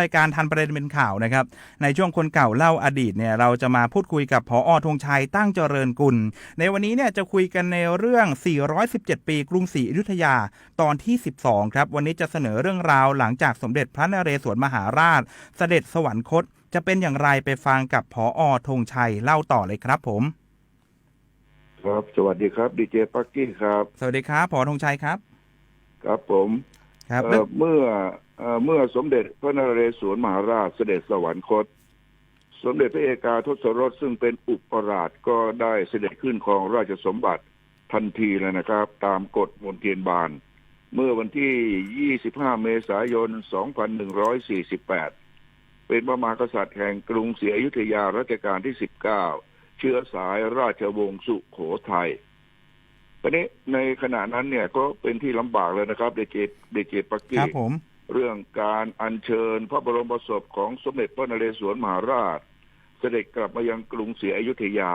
รายการทันประเด็นเป็นข่าวนะครับ ในช่วงคนเก่าเล่าอดีตเนี่ยเราจะมาพูดคุยกับพออธงชัยตั้งเจริญกุล ในวันนี้เนี่ยจะคุยกันในเรื่อง 417 ปีกรุงศรีอยุธยาตอนที่ 12 ครับ วันนี้จะเสนอเรื่องราวหลังจากสมเด็จพระนเรศวรมหาราช เสด็จสวรรคต จะเป็นอย่างไรไปฟังกับพออธงชัยเล่าต่อเลยครับผมครับสวัสดีครับดีเจปักกี้ครับ สวัสดีครับพอธงชัยครับ ครับผมครับเอ่อเมื่อ เมื่อสมเด็จพระนเรศวรมหาราชเสด็จสวรรคต สมเด็จพระเอกาทศรสซึ่งเป็นอุปราชก็ได้เสด็จขึ้นครองราชสมบัติทันทีเลยนะครับ ตามกฎมนเทียนบาน เมื่อวันที่ 25 เมษายน 2148 เป็นพระมหากษัตริย์แห่งกรุงศรีอยุธยารัชกาลที่ 19 เชื้อสายราชวงศ์สุโขทัยตอนนี้ในขณะนั้นเนี่ยก็เป็นที่ลำบากเลยนะครับ เดเจเดเจปักคกี้รับผม เรื่องการอัญเชิญพระบรมศพของสมเด็จพระนเรศวรมหาราช เสด็จกลับมายังกรุงศรีอยุธยา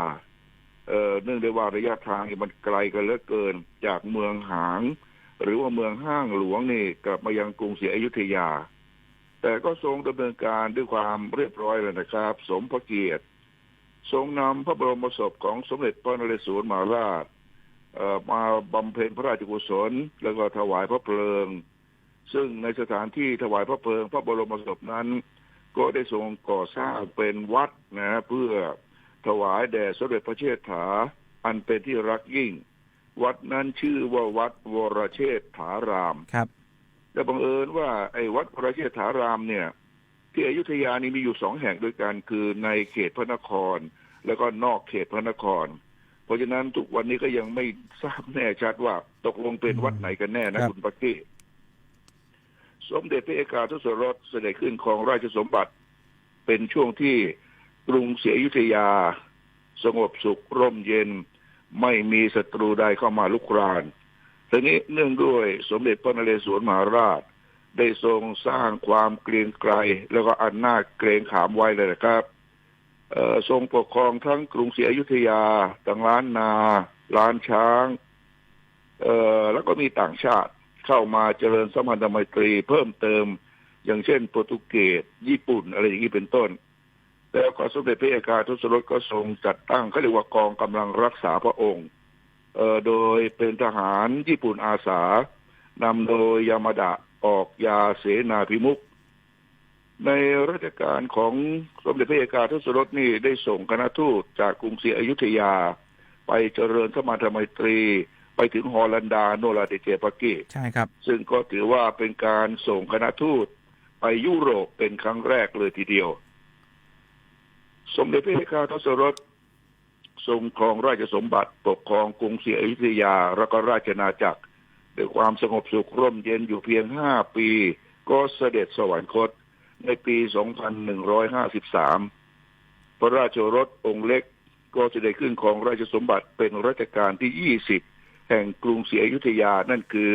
เนื่องด้วยว่าระยะทางมันไกลกันเหลือเกินจากเมืองหาง หรือว่าเมืองห้างหลวงนี่กลับมายังกรุงศรีอยุธยา แต่ก็ทรงดำเนินการด้วยความเรียบร้อยเลยนะครับ สมพระเกียรติ ทรงนำพระบรมศพของสมเด็จพระนเรศวรมหาราชมาบำเพ็ญพระราชกุศล แล้วก็ถวายพระเพลิง ซึ่งในสถานที่ถวายพระเพลิง พระบรมศพนั้น ก็ได้ทรงก่อสร้างเป็นวัดนะเพื่อถวายแด่สมเด็จพระเชษฐา อันเป็นที่รักยิ่ง วัดนั้นชื่อว่าวัดวรเชษฐารามครับแต่บังเอิญว่าไอ้วัดวรเชษฐารามเนี่ย ที่อยุธยานี่มีอยู่สองแห่งด้วยกันคือในเขตพระนคร แล้วก็นอกเขตพระนคร เพราะฉะนั้นทุกวันนี้ก็ยังไม่ทราบแน่ชัดว่าตกลงเป็นวัดไหนกันแน่นะครับคุณปักกี้ สมเด็จพระเอกาทศรสเสด็จขึ้นของราชสมบัติ เป็นช่วงที่กรุงศรีอยุธยา สงบสุขร่มเย็น ไม่มีศัตรูใดเข้ามาลุกรานทีนี้เนื่องด้วยสมเด็จพระนเรศวรมหาราช ได้ทรงสร้างความเกรียงไกรแล้วก็อันน่าเกรงขามไว้เลยนะครับทรงปกครองทั้งกรุงศรีอยุธยาตั้งล้านนา ล้านช้าง แล้วก็มีต่างชาติ เข้ามาเจริญสัมพันธไมตรีเพิ่มเติม อย่างเช่น โปรตุเกสญี่ปุ่นอะไรอย่างนี้เป็นต้น แล้วก็สมเด็จพระเอกาทศรสก็ทรงจัดตั้งเขาเรียกว่ากองกำลังรักษาพระองค์เอ่อโดยเป็นทหารญี่ปุ่นอาสานำโดยยามาดะออกยาเสนาพิมุขในรัชกาลของสมเด็จพระเอกาทศรสนี่ได้ส่งคณะทูตจากกรุงศรีอยุธยา ไปเจริญสมานธไมตรี ไปถึงฮอลันดาโนราเดเจปากีใช่ครับ ซึ่งก็ถือว่าเป็นการส่งคณะทูตไปยุโรปเป็นครั้งแรกเลยทีเดียว สมเด็จพระเอกาทศรสทรงครองราชสมบัติปกครองกรุงศรีอยุธยาและก็ราชนาจักรด้วยความสงบสุขร่มเย็นอยู่เพียงห้าปี ก็เสด็จสวรรคตในปี 2153 พระราชโอรสองค์เล็กก็จะได้ขึ้นของราชสมบัติเป็นรัชกาลที่ 20 แห่งกรุงศรีอยุธยานั่นคือ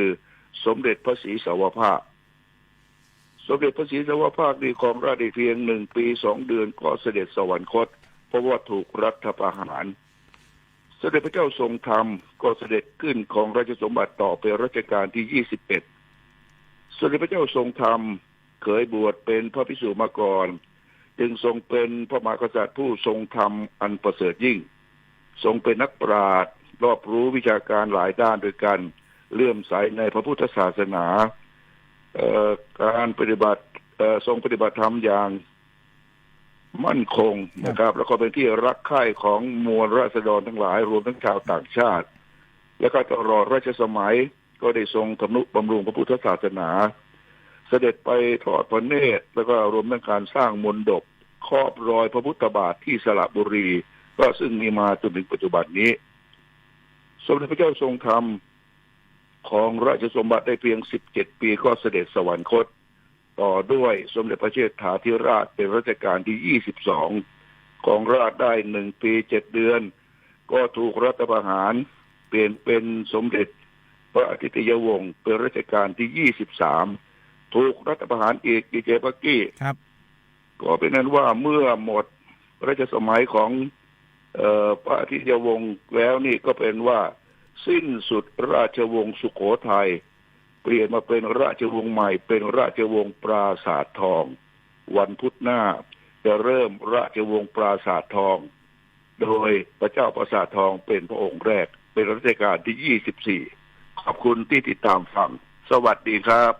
สมเด็จพระศรีสาวภาค สมเด็จพระศรีสาวภาคดีของราชเพียงหนึ่งปีสองเดือนก็เสด็จสวรรคต เพราะว่าถูกรัฐประหาร เสด็จพระเจ้าทรงธรรมก็เสด็จขึ้นของราชสมบัติต่อเป็นรัชกาลที่21สมเด็จพระเจ้าทรงธรรมเคยบวชเป็นพระภิกษุมาก่อนจึงทรงเป็นพระมหากษัตริย์ผู้ทรงธรรมอันประเสริฐยิ่ง ทรงเป็นนักปราชญ์ รอบรู้วิชาการหลายด้านด้วยกันเลื่อมใสในพระพุทธศาสนาการปฏิบัติทรงปฏิบัติธรรมอย่างมั่นคงนะครับ แล้วก็เป็นที่รักใคร่ของมวลราษฎรทั้งหลาย รวมทั้งชาวต่างชาติ และก็ตลอดราชสมัยก็ได้ทรงทำนุบำรุงพระพุทธศาสนา เสด็จไปทอดพระเนตรแล้วก็รวมทั้งการสร้างมนดบครอบรอยพระพุทธบาทที่สระบุรี ก็ซึ่งมีมาจนถึงปัจจุบันนี้ สมเด็จพระเจ้าทรงธรรมของราชสมบัติได้เพียง 17 ปีก็เสด็จสวรรคต ต่อด้วยสมเด็จพระเชษฐาธิราชเป็นรัชกาลที่ 22ครองราชย์ได้หนึ่งปีเจ็ดเดือน ก็ถูกรัฐประหารเปลี่ยนเป็นสมเด็จพระอาทิตยวงศ์เป็นรัชกาลที่ยี่สิบสามถูกรัฐประหารอีกดีเจปักกี้ครับ ก็เป็นนั้นว่าเมื่อหมดรัชสมัยของเออ พระอาทิตยวงศ์แล้วนี่ก็เป็นว่า สิ้นสุดราชวงศ์สุโขทัยเปลี่ยนมาเป็นราชวงศ์ใหม่ เป็นราชวงศ์ปราสาททอง วันพุธหน้าจะเริ่มราชวงศ์ปราสาททอง โดยพระเจ้าปราสาททองเป็นพระองค์แรก เป็นรัชกาลที่24ขอบคุณที่ติดตามฟัง สวัสดีครับ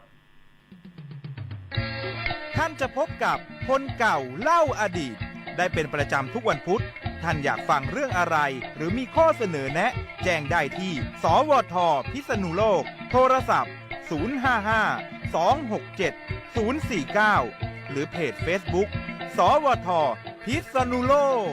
ท่านจะพบกับคนเก่าเล่าอดีต ได้เป็นประจำทุกวันพุธ ท่านอยากฟังเรื่องอะไร หรือมีข้อเสนอแนะ แจ้งได้ที่ สวท พิษณุโลก โทรศัพท์ 055 267 049 หรือเพจ Facebook สวท พิษณุโลก